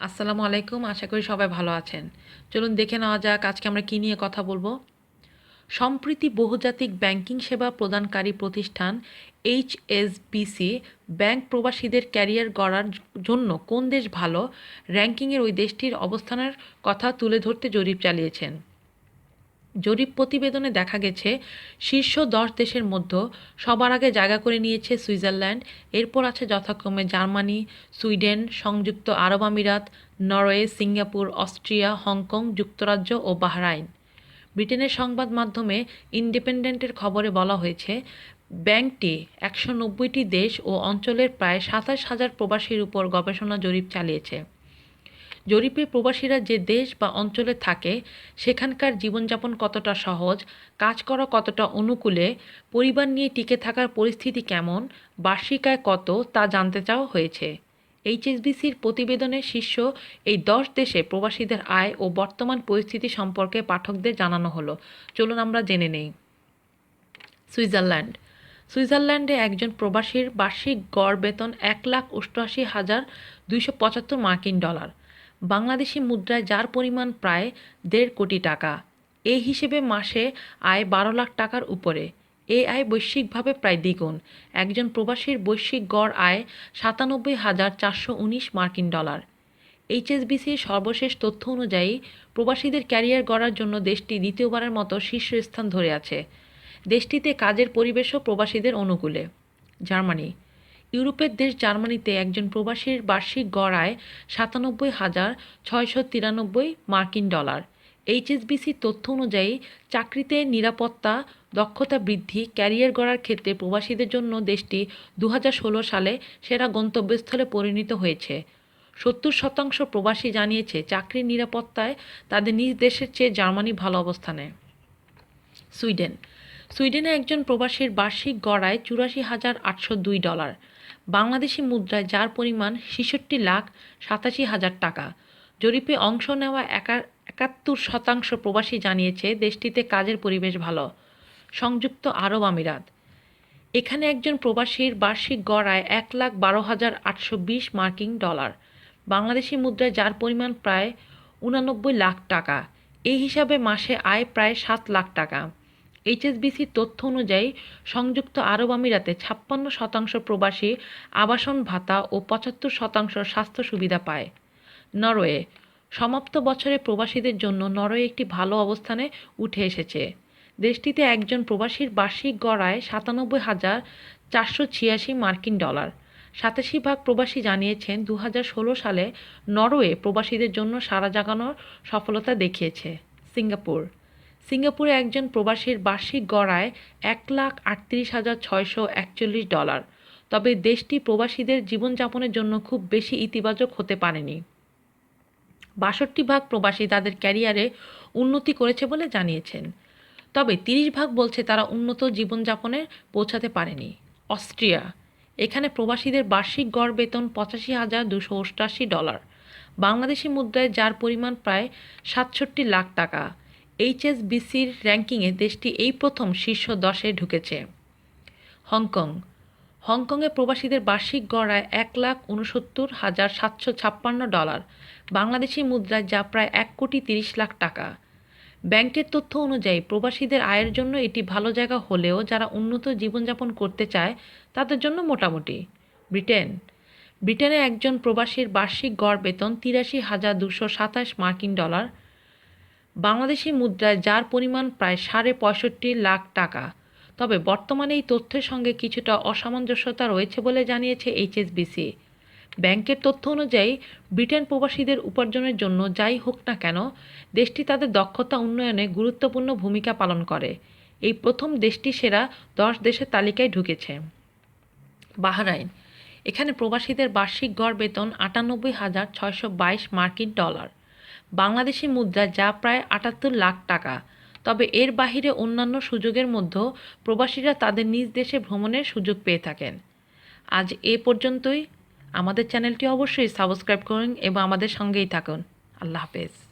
আসসালামু আলাইকুম, আশা করি সবাই ভালো আছেন। চলুন দেখে নেওয়া যাক আজকে আমরা কী নিয়ে কথা বলব। সম্প্রতি বহুজাতিক ব্যাংকিং সেবা প্রদানকারী প্রতিষ্ঠান এইচএসবিসি ব্যাংক প্রবাসীদের ক্যারিয়ার গড়ার জন্য কোন দেশ ভালো? র্যাঙ্কিংয়ের ওই দেশটির অবস্থানের কথা তুলে ধরতে জরিপ চালিয়েছেন। জরিপ প্রতিবেদনে দেখা গেছে, শীর্ষ দশ দেশের মধ্যে সবার আগে জায়গা করে নিয়েছে সুইজারল্যান্ড। এরপর আছে যথাক্রমে জার্মানি, সুইডেন, সংযুক্ত আরব আমিরাত, নরওয়ে, সিঙ্গাপুর, অস্ট্রিয়া, হংকং, যুক্তরাজ্য ও বাহরাইন। ব্রিটেনের সংবাদ মাধ্যমে ইন্ডিপেন্ডেন্টের খবরে বলা হয়েছে, ব্যাংকটি একশো নব্বইটি দেশ ও অঞ্চলের প্রায় সাতাশ হাজার প্রবাসীর উপর গবেষণা জরিপ চালিয়েছে। জরিপে প্রবাসীরা যে দেশ বা অঞ্চলে থাকে, সেখানকার জীবনযাপন কতটা সহজ, কাজ করা কতটা অনুকূলে, পরিবার নিয়ে টিকে থাকার পরিস্থিতি কেমন বার্ষিক আয় কত, তা জানতে চাওয়া হয়েছে। এইচএসবিসির প্রতিবেদনের শীর্ষ এই দশ দেশে প্রবাসীদের আয় ও বর্তমান পরিস্থিতি সম্পর্কে পাঠকদের জানানো হলো। চলুন আমরা জেনে নেই। সুইজারল্যান্ড। সুইজারল্যান্ডে একজন প্রবাসীর বার্ষিক গড় বেতন এক লাখ অষ্টআশি হাজার দুইশো পঁচাত্তর মার্কিন ডলার। বাংলাদেশি মুদ্রায় যার পরিমাণ প্রায় দেড় কোটি টাকা। এই হিসেবে মাসে আয় বারো লাখ টাকার উপরে। এই আয় বৈশ্বিকভাবে প্রায় দ্বিগুণ। একজন প্রবাসীর বৈশ্বিক গড় আয় সাতানব্বই হাজার চারশো উনিশ মার্কিন ডলার। এইচএসবিসির সর্বশেষ তথ্য অনুযায়ী, প্রবাসীদের ক্যারিয়ার গড়ার জন্য দেশটি দ্বিতীয়বারের মতো শীর্ষস্থান ধরে আছে। দেশটিতে কাজের পরিবেশও প্রবাসীদের অনুকূলে। জার্মানি ইউরোপের দেশ জার্মানিতে একজন প্রবাসীর বার্ষিক গড় আয় সাতানব্বই হাজার ছয়শো তিরানব্বই মার্কিন ডলার। এইচএসবিসি তথ্য অনুযায়ী, চাকরিতে নিরাপত্তা, দক্ষতা বৃদ্ধি, ক্যারিয়ার গড়ার ক্ষেত্রে প্রবাসীদের জন্য দেশটি দু হাজার ষোলো সালে সেরা গন্তব্যস্থলে পরিণত হয়েছে। সত্তর শতাংশ প্রবাসী জানিয়েছে চাকরির নিরাপত্তায় তাদের নিজ দেশের চেয়ে জার্মানি ভালো অবস্থানে। সুইডেন। সুইডেনে একজন প্রবাসীর বার্ষিক গড়ায় চুরাশি হাজার আটশো দুই ডলার। বাংলাদেশি মুদ্রায় যার পরিমাণ ছেষট্টি লাখ সাতাশি হাজার টাকা। জরিপে অংশ নেওয়া একা, একাত্তর শতাংশ প্রবাসী জানিয়েছে দেশটিতে কাজের পরিবেশ ভালো। সংযুক্ত আরব আমিরাত। এখানে একজন প্রবাসীর বার্ষিক গড়ায় এক লাখ বারো হাজার আটশো বিশ মার্কিন ডলার। বাংলাদেশি মুদ্রায় যার পরিমাণ প্রায় উনানব্বই লাখ টাকা। এই হিসাবে মাসে আয় প্রায় সাত লাখ টাকা। এইচএসবিসির তথ্য অনুযায়ী, সংযুক্ত আরব আমিরাতে ছাপ্পান্ন শতাংশ প্রবাসী আবাসন ভাতা ও পঁচাত্তর শতাংশ স্বাস্থ্য সুবিধা পায়। নরওয়ে, সমাপ্ত বছরে প্রবাসীদের জন্য নরওয়ে একটি ভালো অবস্থানে উঠে এসেছে। দেশটিতে একজন প্রবাসীর বার্ষিক গড়ায় সাতানব্বই হাজার চারশো ছিয়াশি মার্কিন ডলার। সাতাশি ভাগ প্রবাসী জানিয়েছেন দু হাজার ষোলো সালে নরওয়ে প্রবাসীদের জন্য সারা জাগানোর সফলতা দেখিয়েছে। সিঙ্গাপুর সিঙ্গাপুরে একজন প্রবাসীর বার্ষিক গড়ায় এক লাখ আটত্রিশ হাজার ছয়শো একচল্লিশ ডলার। তবে দেশটি প্রবাসীদের জীবনযাপনের জন্য খুব বেশি ইতিবাচক হতে পারেনি। বাষট্টি ভাগ প্রবাসী তাদের ক্যারিয়ারে উন্নতি করেছে বলে জানিয়েছেন। তবে তিরিশ ভাগ বলছে তারা উন্নত জীবনযাপনে পৌঁছাতে পারেনি। অস্ট্রিয়া, এখানে প্রবাসীদের বার্ষিক গড় বেতন পঁচাশি হাজার দুশো অষ্টাশি ডলার। বাংলাদেশি মুদ্রায় যার পরিমাণ প্রায় সাতষট্টি লাখ টাকা এইচএসবিসির র্যাঙ্কিংয়ে দেশটি এই প্রথম শীর্ষ দশে ঢুকেছে। হংকং। হংকংয়ে প্রবাসীদের বার্ষিক গড়ায় এক লাখ উনসত্তর হাজার সাতশো ছাপ্পান্ন ডলার, বাংলাদেশি মুদ্রায় যা প্রায় এক কোটি তিরিশ লাখ টাকা। ব্যাংকের তথ্য অনুযায়ী প্রবাসীদের আয়ের জন্য এটি ভালো জায়গা হলেও যারা উন্নত জীবনযাপন করতে চায়, তাদের জন্য মোটামুটি। ব্রিটেন। ব্রিটেনে একজন প্রবাসীর বার্ষিক গড় বেতন তিরাশি হাজার দুশো সাতাশ মার্কিন ডলার বাংলাদেশি মুদ্রায় যার পরিমাণ প্রায় সাড়ে পঁয়ষট্টি লাখ টাকা। তবে বর্তমানে এই তথ্যের সঙ্গে কিছুটা অসামঞ্জস্যতা রয়েছে বলে জানিয়েছে এইচএসবিসি। ব্যাংকের তথ্য অনুযায়ী, ব্রিটেন প্রবাসীদের উপার্জনের জন্য যাই হোক না কেন, দেশটি তাদের দক্ষতা উন্নয়নে গুরুত্বপূর্ণ ভূমিকা পালন করে। এই প্রথম দেশটি সেরা দশ দেশের তালিকায় ঢুকেছে। বাহরাইন। এখানে প্রবাসীদের বার্ষিক গড় বেতন আটানব্বই হাজার ছয়শো বাইশ মার্কিন ডলার। বাংলাদেশি মুদ্রা যা প্রায় আটাত্তর লাখ টাকা। তবে এর বাহিরে অন্যান্য সুযোগের মধ্যেও প্রবাসীরা তাদের নিজ দেশে ভ্রমণের সুযোগ পেয়ে থাকেন। আজ এ পর্যন্তই। আমাদের চ্যানেলটি অবশ্যই সাবস্ক্রাইব করুন এবং আমাদের সঙ্গেই থাকুন। আল্লাহ হাফেজ।